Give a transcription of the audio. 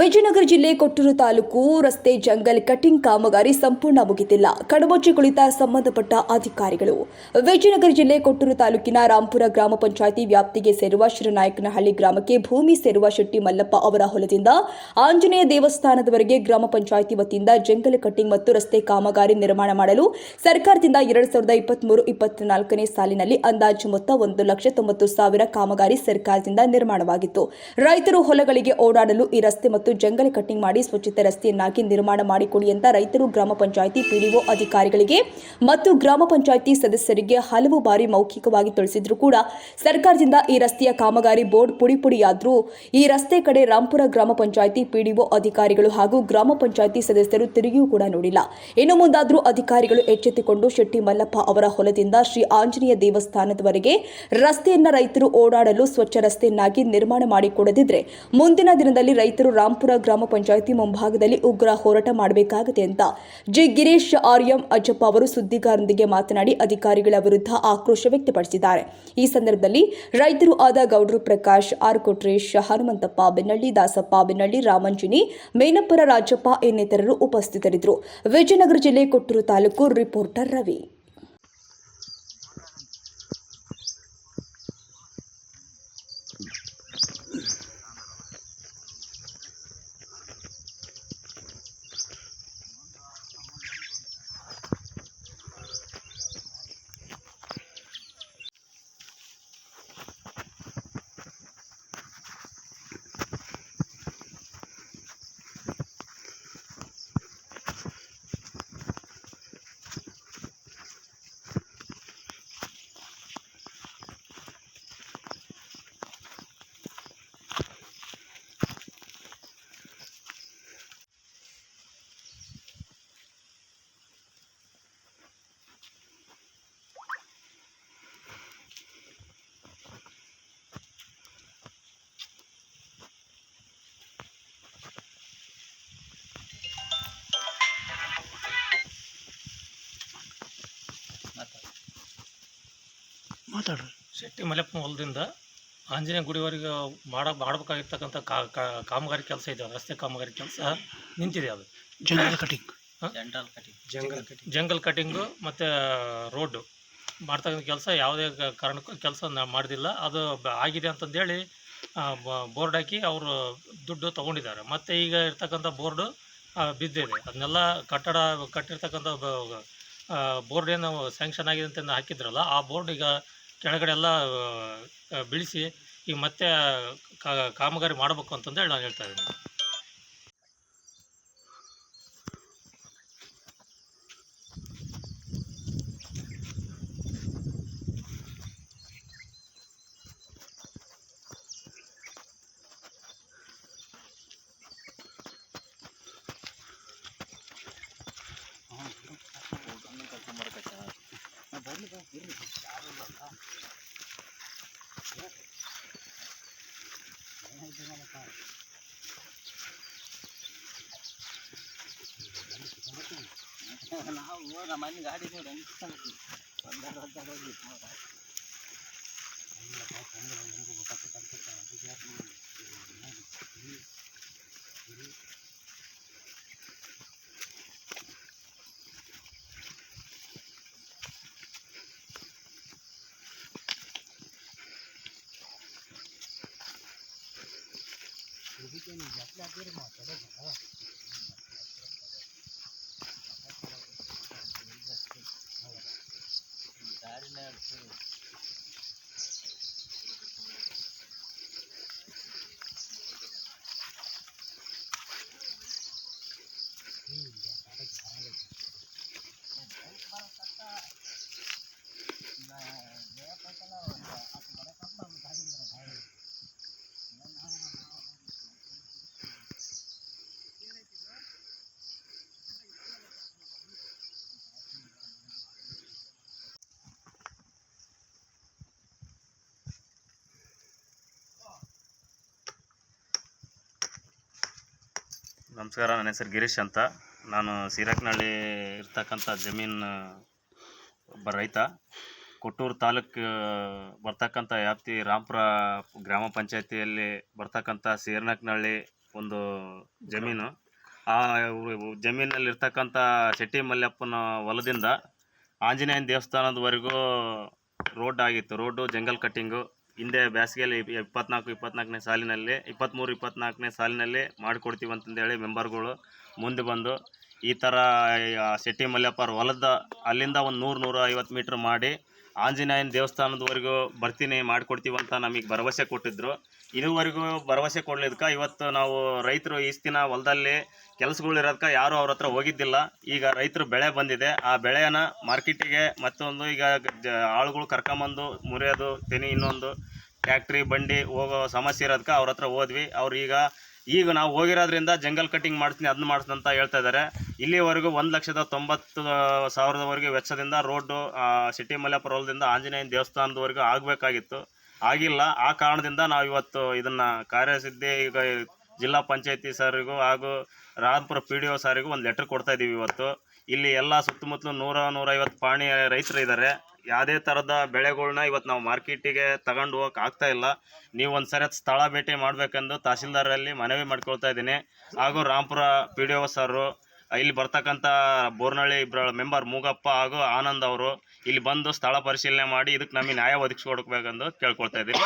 ವಿಜಯನಗರ ಜಿಲ್ಲೆ ಕೊಟ್ಟೂರು ತಾಲೂಕು ರಸ್ತೆ jungle cutting ಕಾಮಗಾರಿ ಸಂಪೂರ್ಣ ಮುಗಿದಿಲ್ಲ. ಕಡಬೊಚ್ಚಿ ಕುಳಿತ ಸಂಬಂಧಪಟ್ಟ ಅಧಿಕಾರಿಗಳು. ವಿಜಯನಗರ ಜಿಲ್ಲೆ ಕೊಟ್ಟೂರು ತಾಲೂಕಿನ ರಾಂಪುರ ಗ್ರಾಮ ಪಂಚಾಯಿತಿ ವ್ಯಾಪ್ತಿಗೆ ಸೇರುವ ಶಿರನಾಯಕನಹಳ್ಳಿ ಗ್ರಾಮಕ್ಕೆ ಭೂಮಿ ಸೇರುವ ಶೆಟ್ಟಿ ಮಲ್ಲಪ್ಪ ಅವರ ಹೊಲದಿಂದ ಆಂಜನೇಯ ದೇವಸ್ಥಾನದವರೆಗೆ ಗ್ರಾಮ ಪಂಚಾಯಿತಿ ವತಿಯಿಂದ ಜಂಗಲ್ ಕಟಿಂಗ್ ಮತ್ತು ರಸ್ತೆ ಕಾಮಗಾರಿ ನಿರ್ಮಾಣ ಮಾಡಲು ಸರ್ಕಾರದಿಂದ ಎರಡ್ ಸಾವಿರದ ಇಪ್ಪತ್ಮೂರು ಇಪ್ಪತ್ನಾಲ್ಕನೇ ಸಾಲಿನಲ್ಲಿ ಅಂದಾಜು ಮೊತ್ತ ಒಂದು ಲಕ್ಷ ತೊಂಬತ್ತು ಸಾವಿರ ಕಾಮಗಾರಿ ಸರ್ಕಾರದಿಂದ ನಿರ್ಮಾಣವಾಗಿತ್ತು. ರೈತರು ಹೊಲಗಳಿಗೆ ಓಡಾಡಲು ಈ ರಸ್ತೆ ಮತ್ತು ಜಂಗಲ್ ಕಟ್ಟಿಂಗ್ ಮಾಡಿ ಸ್ವಚ್ಛತೆ ರಸ್ತೆಯನ್ನಾಗಿ ನಿರ್ಮಾಣ ಮಾಡಿಕೊಡಿ ಅಂತ ರೈತರು ಗ್ರಾಮ ಪಂಚಾಯಿತಿ ಪಿಡಿಒ ಅಧಿಕಾರಿಗಳಿಗೆ ಮತ್ತು ಗ್ರಾಮ ಪಂಚಾಯಿತಿ ಸದಸ್ಯರಿಗೆ ಹಲವು ಬಾರಿ ಮೌಖಿಕವಾಗಿ ತಿಳಿಸಿದ್ರು ಕೂಡ ಸರ್ಕಾರದಿಂದ ಈ ರಸ್ತೆಯ ಕಾಮಗಾರಿ ಬೋರ್ಡ್ ಪುಡಿ ಪುಡಿಯಾದ್ರೂ ಈ ರಸ್ತೆ ಕಡೆ ರಾಂಪುರ ಗ್ರಾಮ ಪಂಚಾಯಿತಿ ಪಿಡಿಒ ಅಧಿಕಾರಿಗಳು ಹಾಗೂ ಗ್ರಾಮ ಪಂಚಾಯಿತಿ ಸದಸ್ಯರು ತಿರುಗಿಯೂ ಕೂಡ ನೋಡಿಲ್ಲ. ಇನ್ನು ಮುಂದಾದರೂ ಅಧಿಕಾರಿಗಳು ಎಚ್ಚೆತ್ತುಕೊಂಡು ಶೆಟ್ಟಿ ಮಲ್ಲಪ್ಪ ಅವರ ಹೊಲದಿಂದ ಶ್ರೀ ಆಂಜನೇಯ ದೇವಸ್ಥಾನದವರೆಗೆ ರಸ್ತೆಯನ್ನ ರೈತರು ಓಡಾಡಲು ಸ್ವಚ್ಛ ರಸ್ತೆಯನ್ನಾಗಿ ನಿರ್ಮಾಣ ಮಾಡಿಕೊಡದಿದ್ರೆ ಮುಂದಿನ ದಿನದಲ್ಲಿ ರೈತರು ರಾಂಪುರ ಗ್ರಾಮ ಪಂಚಾಯಿತಿ ಮುಂಭಾಗದಲ್ಲಿ ಉಗ್ರ ಹೋರಾಟ ಮಾಡಬೇಕಾಗಿದೆ ಅಂತ ಜಿ. ಗಿರೀಶ್ ಆರ್ಯಂ ಅಜ್ಜಪ್ಪ ಅವರು ಸುದ್ದಿಗಾರರೊಂದಿಗೆ ಮಾತನಾಡಿ ಅಧಿಕಾರಿಗಳ ವಿರುದ್ಧ ಆಕ್ರೋಶ ವ್ಯಕ್ತಪಡಿಸಿದ್ದಾರೆ. ಈ ಸಂದರ್ಭದಲ್ಲಿ ರೈತರು ಆದ ಗೌಡ್ರು ಪ್ರಕಾಶ್ ಆರ್ ಕೊಟ್ರೇಶ್ ಹನುಮಂತಪ್ಪ, ಬೆನ್ನಳ್ಳಿ ದಾಸಪ್ಪ, ಬೆನ್ನಳ್ಳಿ ರಾಮಂಜಿನಿ, ಮೇನಪ್ಪರ ರಾಜಪ್ಪ ಇನ್ನಿತರರು ಉಪಸ್ಥಿತರಿದ್ದರು. ವಿಜಯನಗರ ಜಿಲ್ಲೆ ಕೊಟ್ಟೂರು ತಾಲೂಕು ರಿಪೋರ್ಟರ್ ರವಿ. ಮಾತಾಡ್ರಿ ಶೆಟ್ಟಿ ಮಲೆಪ್ಪ ಹೊಲದಿಂದ ಆಂಜನೇಯ ಗುಡಿವರೆಗೆ ಮಾಡ ಮಾಡಬೇಕಾಗಿರ್ತಕ್ಕಂಥ ಕಾ ಕಾ- ಕಾಮಗಾರಿ ಕೆಲಸ ಇದೆ ರಸ್ತೆ ಕಾಮಗಾರಿ ಕೆಲಸ ನಿಂತಿದೆ ಅದು. Jungle cutting jungle cutting jungle cutting ಮತ್ತು ರೋಡು ಮಾಡ್ತಕ್ಕಂಥ ಕೆಲಸ ಯಾವುದೇ ಕಾರಣಕ್ಕೂ ಕೆಲಸ ಮಾಡಿದಿಲ್ಲ. ಅದು ಬ- ಆಗಿದೆ ಅಂತಂದೇಳಿ ಬೋರ್ಡ್ ಹಾಕಿ ಅವರು ದುಡ್ಡು ತೊಗೊಂಡಿದ್ದಾರೆ. ಮತ್ತು ಈಗ ಇರ್ತಕ್ಕಂಥ ಬೋರ್ಡು ಬಿದ್ದಿದೆ. ಅದನ್ನೆಲ್ಲ ಕಟ್ಟಡ ಕಟ್ಟಿರ್ತಕ್ಕಂಥ ಬೋರ್ಡ್ ಏನು ಸ್ಯಾಂಕ್ಷನ್ ಆಗಿದೆ ಅಂತ ಹಾಕಿದ್ರಲ್ಲ ಆ ಬೋರ್ಡ್ ಈಗ ಕೆಳಗಡೆ ಎಲ್ಲ ಬಿಡಿಸಿ ಈಗ ಮತ್ತೆ ಕಾಮಗಾರಿ ಮಾಡಬೇಕು ಅಂತಂದೇಳಿ ನಾನು ಹೇಳ್ತಾ ಇದ್ದೀನಿ. Nah, gua namanya enggak ada ini yang gua kata kan. રૂપિયાની જાતલા તેરમાં ચડે ભણાવા તારીને ನಮಸ್ಕಾರ, ನನ್ನ ಹೆಸರು ಗಿರೀಶ್ ಅಂತ. ನಾನು ಸೀರಕ್ನಹಳ್ಳಿ ಇರ್ತಕ್ಕಂಥ ಜಮೀನು ಒಬ್ಬ ರೈತ. ಕೊಟ್ಟೂರು ತಾಲೂಕು ಬರ್ತಕ್ಕಂಥ ವ್ಯಾಪ್ತಿ ರಾಂಪುರ ಗ್ರಾಮ ಪಂಚಾಯತಿಯಲ್ಲಿ ಬರ್ತಕ್ಕಂಥ ಸೀರನಕ್ನಹಳ್ಳಿ ಒಂದು ಜಮೀನು. ಆ ಜಮೀನಲ್ಲಿ ಇರ್ತಕ್ಕಂಥ ಶೆಟ್ಟಿ ಮಲ್ಲಪ್ಪನ ಹೊಲದಿಂದ ಆಂಜನೇಯನ ದೇವಸ್ಥಾನದವರೆಗೂ ರೋಡ್ ಆಗಿತ್ತು. Road, jungle cutting. ಹಿಂದೆ ಬೇಸಿಗೆಯಲ್ಲಿ ಇಪ್- ಇಪ್ಪತ್ನಾಲ್ಕು, ಇಪ್ಪತ್ನಾಲ್ಕನೇ ಸಾಲಿನಲ್ಲಿ ಇಪ್ಪತ್ತ್ಮೂರು ಇಪ್ಪತ್ನಾಲ್ಕನೇ ಸಾಲಿನಲ್ಲಿ ಮಾಡಿಕೊಡ್ತೀವಿ ಅಂತಂದೇಳಿ ಮೆಂಬರ್ಗಳು ಮುಂದೆ ಬಂದು. ಈ ಥರ ಶೆಟ್ಟಿ ಅವ್ರ ಹೊಲದ ಅಲ್ಲಿಂದ ಒಂದು ನೂರು ನೂರ ಐವತ್ತು ಮೀಟ್ರ್ ಮಾಡಿ ಆಂಜನೇಯನ ದೇವಸ್ಥಾನದವರೆಗೂ ಬರ್ತೀನಿ ಮಾಡಿಕೊಡ್ತೀವಿ ಅಂತ ನಮಗೆ ಭರವಸೆ ಕೊಟ್ಟಿದ್ರು. ಇದುವರೆಗೂ ಭರವಸೆ ಕೊಡ್ಲಿದ್ಕ ಇವತ್ತು ನಾವು ರೈತರು ಈಸ್ತಿನ ಹೊಲದಲ್ಲಿ ಕೆಲಸಗಳಿರೋದಕ್ಕೆ ಯಾರೂ ಅವ್ರ ಹತ್ರ ಹೋಗಿದ್ದಿಲ್ಲ. ಈಗ ರೈತರು ಬೆಳೆ ಬಂದಿದೆ. ಆ ಬೆಳೆಯನ್ನು ಮಾರ್ಕೆಟಿಗೆ ಮತ್ತೊಂದು ಈಗ ಆಳುಗಳು ಕರ್ಕೊಂಬಂದು ಮುರಿಯೋದು, ತೆನಿ ಇನ್ನೊಂದು, ಟ್ಯಾಕ್ಟ್ರಿ, ಬಂಡಿ ಹೋಗೋ ಸಮಸ್ಯೆ ಇರೋದಕ್ಕೆ ಅವ್ರ ಹತ್ರ ಹೋದ್ವಿ. ಅವ್ರು ಈಗ ಈಗ ನಾವು ಹೋಗಿರೋದ್ರಿಂದ ಜಂಗಲ್ ಕಟಿಂಗ್ ಮಾಡಿಸ್ತೀನಿ ಅದನ್ನ ಮಾಡಿಸ್ತೀನಿ ಅಂತ ಹೇಳ್ತಾ ಇದ್ದಾರೆ ಇಲ್ಲಿವರೆಗೂ ಒಂದು ಲಕ್ಷದ ತೊಂಬತ್ತು ಸಾವಿರದವರೆಗೆ ವೆಚ್ಚದಿಂದ ರೋಡು ಸಿಟಿ ಮಲ್ಲಾಪುರ ಆಂಜನೇಯನ ದೇವಸ್ಥಾನದವರೆಗೂ ಆಗಬೇಕಾಗಿತ್ತು. ಆಗಿಲ್ಲ. ಆ ಕಾರಣದಿಂದ ನಾವು ಇವತ್ತು ಇದನ್ನು ಕಾರ್ಯಸಿದ್ಧಿ, ಈಗ ಜಿಲ್ಲಾ ಪಂಚಾಯತಿ ಸಾರಿಗೂ ಹಾಗೂ ರಾಮಪುರ ಪಿ ಡಿ ಒ ಸಾರಿಗೂ ಒಂದು ಲೆಟ್ರ್ ಕೊಡ್ತಾ ಇದ್ದೀವಿ ಇವತ್ತು. ಇಲ್ಲಿ ಎಲ್ಲ ಸುತ್ತಮುತ್ತಲು ನೂರ ನೂರೈವತ್ತು ಪಾಣಿ ರೈತರು ಇದ್ದಾರೆ ಯಾವುದೇ ಥರದ ಬೆಳೆಗಳನ್ನ ಇವತ್ತು ನಾವು ಮಾರ್ಕೆಟಿಗೆ ತಗೊಂಡು ಹೋಗಕ್ಕೆ ಆಗ್ತಾ ಇಲ್ಲ. ನೀವು ಒಂದು ಸರಿ ಸ್ಥಳ ಭೇಟಿ ಮಾಡಬೇಕೆಂದು ತಹಸೀಲ್ದಾರಲ್ಲಿ ಮನವಿ ಮಾಡ್ಕೊಳ್ತಾ ಇದ್ದೀನಿ. ಹಾಗೂ Rampura P D O sir, ಇಲ್ಲಿ ಬರ್ತಕ್ಕಂಥ ಬೋರ್ನಹಳ್ಳಿ ಇಬ್ಬರ ಮೆಂಬರ್ ಮೂಗಪ್ಪ ಹಾಗೂ ಆನಂದ್ ಅವರು ಇಲ್ಲಿ ಬಂದು ಸ್ಥಳ ಪರಿಶೀಲನೆ ಮಾಡಿ ಇದಕ್ಕೆ ನಮಗೆ ನ್ಯಾಯ ಒದಗಿಸ್ಕೊಡ್ಬೇಕೆಂದು ಕೇಳ್ಕೊಳ್ತಾ ಇದ್ದೀನಿ.